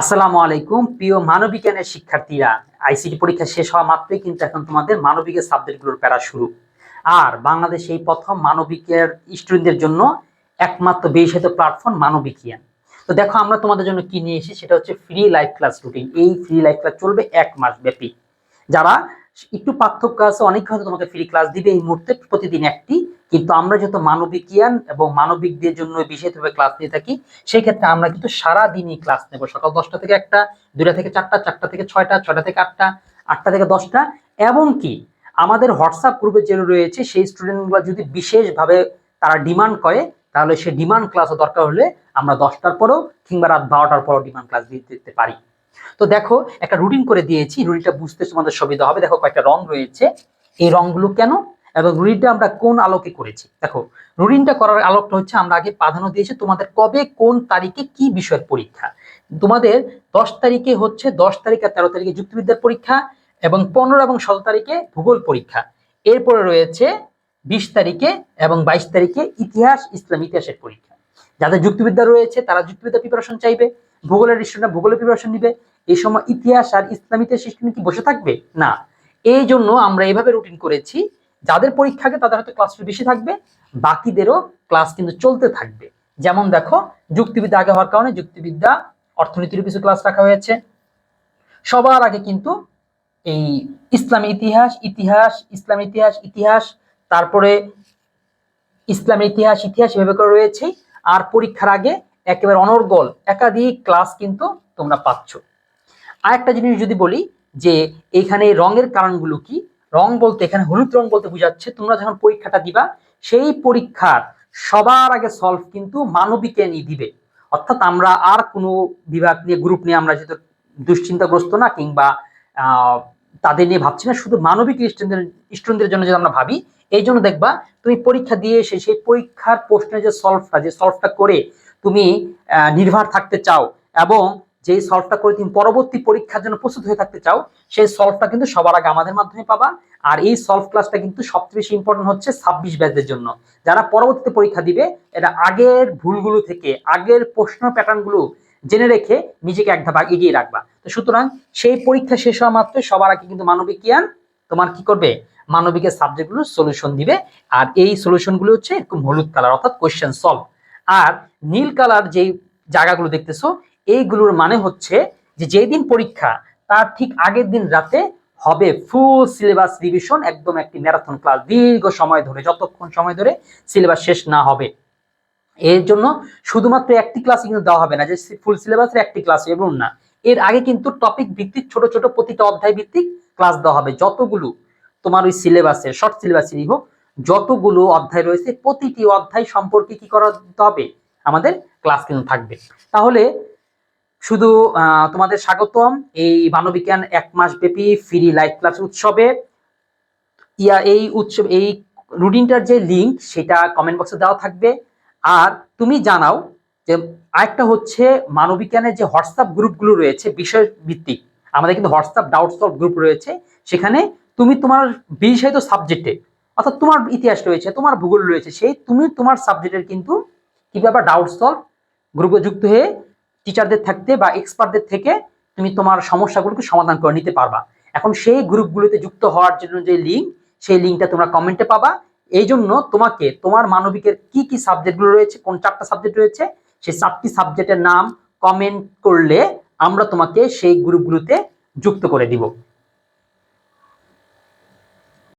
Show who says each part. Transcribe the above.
Speaker 1: আসসালামু আলাইকুম। প্রিয় মানবিজ্ঞানের শিক্ষার্থীরা আইসিটি পরীক্ষা শেষ হওয়া মাত্রই কিন্তু এখন তোমাদের মানবিকের সাবজেক্টগুলোর প্যারা শুরু। আর বাংলাদেশে এই প্রথম মানবিকের স্টুডেন্টদের জন্য একমাত্র বিশেষিত প্ল্যাটফর্ম মানবিকিয়ান তো দেখো আমরা তোমাদের জন্য কি নিয়ে এসেছি, সেটা হচ্ছে ফ্রি লাইভ ক্লাস রুটিন এই ফ্রি লাইভ ক্লাস চলবে এক মাস ব্যাপী। যারা একটু পার্থক্য আছে, অনেক হয়তো তোমাকে ফ্রি ক্লাস দিবে এই মুহূর্তে, প্রতিদিন একটি। কিন্তু আমরা যেহেতু মানবিকিয়ান এবং মানবিকদের জন্য বিশেষভাবে ক্লাস নিয়ে থাকি সেই ক্ষেত্রে আমরা কিন্তু সারা দিনই ক্লাস নেব। সকাল দশটা থেকে একটা দুটা থেকে চারটা চারটা থেকে ছয়টা ছয়টা থেকে আটটা আটটা থেকে দশটা। এবং কি আমাদের হোয়াটসঅ্যাপ গ্রুপে যে রয়েছে, সেই স্টুডেন্টগুলো যদি বিশেষভাবে তারা ডিমান্ড করে, তাহলে সে ডিমান্ড ক্লাসও দরকার হলে আমরা দশটার পরেও কিংবা রাত বারোটার পরেও ডিমান্ড ক্লাস দিতে পারি। তো দেখো, একটা রুটিন করে দিয়েছি, রুটিনটা বুঝতে তোমাদের সুবিধা হবে। দেখো কয়েকটা রং রয়েছে। এই রংগুলো কেন? এবং রুটিনটা আমরা কোন আলোকে করেছি? দেখো, রুটিনটা করার আলোকটা হচ্ছে আমরা আগে প্রাধান্য দিয়েছি তোমাদের কবে, কোন তারিখে কি বিষয়ের পরীক্ষা। তোমাদের দশ তারিখে হচ্ছে দশ তারিখ আর তেরো তারিখে যুক্তিবিদ্যার পরীক্ষা এবং পনেরো এবং ষোলো তারিখে ভূগোল পরীক্ষা। এরপরে রয়েছে বিশ তারিখে এবং বাইশ তারিখে ইতিহাস, ইসলাম ইতিহাসের পরীক্ষা। যাদের যুক্তিবিদ্যা রয়েছে, তারা যুক্তিবিদ্যা প্রিপারেশন চাইবে। ভূগোলের স্টুডেন্ট ভূগোলের প্রিপারেশন নিবে। এই সময় ইতিহাস আর ইসলাম ইতিহাস স্টুডেন্ট কি বসে থাকবে? না। এই জন্য আমরা এইভাবে রুটিন করেছি, যাদের পরীক্ষাকে তাদের হয়তো ক্লাস বেশি থাকবে, বাকিদেরও ক্লাস কিন্তু চলতে থাকবে। যেমন দেখো, যুক্তিবিদ্যা আগে হওয়ার কারণে যুক্তিবিদ্যা অর্থনীতির কিছু ক্লাস রাখা হয়েছে। সবার আগে কিন্তু এই ইসলামী ইতিহাস ইতিহাস, ইসলাম ইতিহাস ইতিহাস, তারপরে ইসলামের ইতিহাস ইতিহাস এভাবে করে রয়েছে। আর পরীক্ষার আগে একেবারে অনর্গল, একাধিক ক্লাস কিন্তু তোমরা পাচ্ছ। আর একটা জিনিস যদি বলি যে এখানে রঙের কারণগুলো কি? রং বলতে এখানে হলুদ রং বলতে বোঝাচ্ছে, তোমরা যখন পরীক্ষাটা দিবা, সেই পরীক্ষার সবার আগে সলভ কিন্তু মানবিকে নিয়ে দিবে। অর্থাৎ আমরা আর কোনো বিভাগ নিয়ে গ্রুপ নিয়ে আমরা যেহেতু দুশ্চিন্তাগ্রস্ত না, কিংবা তাদের নিয়ে ভাবছি না, শুধু মানবিক স্টুডেন্টদের স্টুডেন্টদের জন্য যদি আমরা ভাবি, এই জন্য দেখবা তুমি পরীক্ষা দিয়ে এসে সেই পরীক্ষার প্রশ্নের যে সলভটা যে সলভটা করে তুমি নির্ভর থাকতে চাও এবং যেই সলভটা করে তুমি পরবর্তী পরীক্ষার জন্য প্রস্তুত হয়ে থাকতে চাও, সেই সলভটা কিন্তু সবার আগে আমাদের মাধ্যমে পাবা। আর এই সলভ ক্লাসটা কিন্তু সবচেয়ে বেশি ইম্পর্টেন্ট হচ্ছে ছাব্বিশ ব্যাচদের জন্য। যারা পরবর্তীতে পরীক্ষা দিবে এটা আগের ভুলগুলো থেকে, আগের প্রশ্ন প্যাটার্নগুলো জেনে রেখে নিজেকে এক ধাপ এগিয়ে রাখবা। তো সুতরাং সেই পরীক্ষা শেষ হওয়া মাত্রই সবার আগে কিন্তু মানবিক জ্ঞান তোমার কি করবে? মানবিকের সাবজেক্টগুলো সলিউশন দিবে। আর এই সলিউশনগুলো হচ্ছে এরকম হলুদ কালার অর্থাৎ কোয়েশ্চেন সলভ আর নীল কালার যেই জায়গাগুলো দেখতেছো, এইগুলোর মানে হচ্ছে যে যেই দিন পরীক্ষা, তার ঠিক আগের দিন রাতে হবে ফুল সিলেবাস রিভিশন একদম একটি ম্যারাথন ক্লাস দীর্ঘ সময় ধরে, যতক্ষণ সময় ধরে সিলেবাস শেষ না হবে। এর জন্য শুধুমাত্র একটি ক্লাস কিন্তু দেওয়া হবে না, যে ফুল সিলেবাসের একটি ক্লাস এবং না। এর আগে কিন্তু টপিক ভিত্তিক, ছোট ছোট প্রতিটা অধ্যায় ভিত্তিক ক্লাস দেওয়া হবে। যতগুলো তোমার ওই সিলেবাসের শর্ট সিলেবাসেরই হোক যতগুলো অধ্যায় রয়েছে, প্রতিটি অধ্যায় সম্পর্কে কি করা হবে আমাদের ক্লাস কিন্তু থাকবে। তাহলে শুধু তোমাদের স্বাগতম। এই মানবিজ্ঞান এক মাস ব্যাপী ফ্রি লাইভ ক্লাস উৎসবে। ইয়া, এই উৎসব, এই রুটিনটার যে লিংক সেটা কমেন্ট বক্সে দেওয়া থাকবে। আর তুমি জানাও যে আরেকটা হচ্ছে মানবিজ্ঞানের যে হোয়াটসঅ্যাপ গ্রুপগুলো রয়েছে বিষয় ভিত্তিক আমাদের কিন্তু হোয়াটসঅ্যাপ ডাউট সলভ গ্রুপ রয়েছে। সেখানে তুমি তোমার বিষয়িত সাবজেক্টে অর্থাৎ তোমার ইতিহাস রয়েছে, তোমার ভূগোল রয়েছে, সেই তুমি তোমার সাবজেক্টের কিন্তু কি ব্যাপার ডাউট সলভ গ্রুপে যুক্ত হয়ে টিচারদের থাকতে বা এক্সপার্টদের থেকে তুমি তোমার সমস্যাগুলোকে সমাধান করে নিতে পারবা। এখন সেই গ্রুপগুলোতে যুক্ত হওয়ার জন্য যে লিঙ্ক সেই লিঙ্কটা তোমরা কমেন্টে পাবা। এই জন্য তোমাকে তোমার মানবিকের কি কি সাবজেক্টগুলো রয়েছে, কোন চারটা সাবজেক্ট রয়েছে, সেই চারটি সাবজেক্টের নাম কমেন্ট করলে আমরা তোমাকে সেই গ্রুপগুলোতে যুক্ত করে দিব।